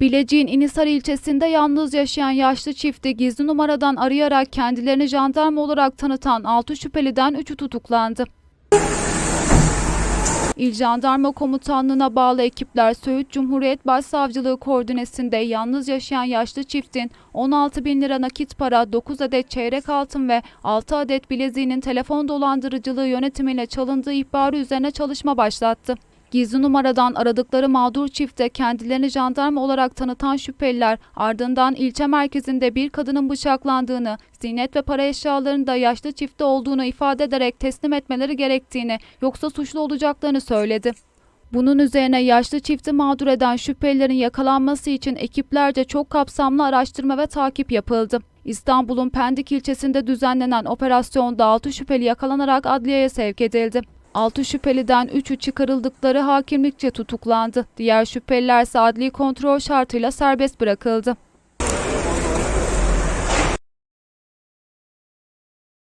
Bilecik'in İnisar ilçesinde yalnız yaşayan yaşlı çifti gizli numaradan arayarak kendilerini jandarma olarak tanıtan 6 şüpheliden 3'ü tutuklandı. İl Jandarma Komutanlığı'na bağlı ekipler Söğüt Cumhuriyet Başsavcılığı koordinesinde yalnız yaşayan yaşlı çiftin 16 bin lira nakit para, 9 adet çeyrek altın ve 6 adet bileziğinin telefon dolandırıcılığı yönetimiyle çalındığı ihbarı üzerine çalışma başlattı. Gizli numaradan aradıkları mağdur çifte kendilerini jandarma olarak tanıtan şüpheliler ardından ilçe merkezinde bir kadının bıçaklandığını, ziynet ve para eşyalarının da yaşlı çifte olduğunu ifade ederek teslim etmeleri gerektiğini yoksa suçlu olacaklarını söyledi. Bunun üzerine yaşlı çifti mağdur eden şüphelilerin yakalanması için ekiplerce çok kapsamlı araştırma ve takip yapıldı. İstanbul'un Pendik ilçesinde düzenlenen operasyonda 6 şüpheli yakalanarak adliyeye sevk edildi. 6 şüpheliden 3'ü çıkarıldıkları hakimlikçe tutuklandı. Diğer şüpheliler ise adli kontrol şartıyla serbest bırakıldı.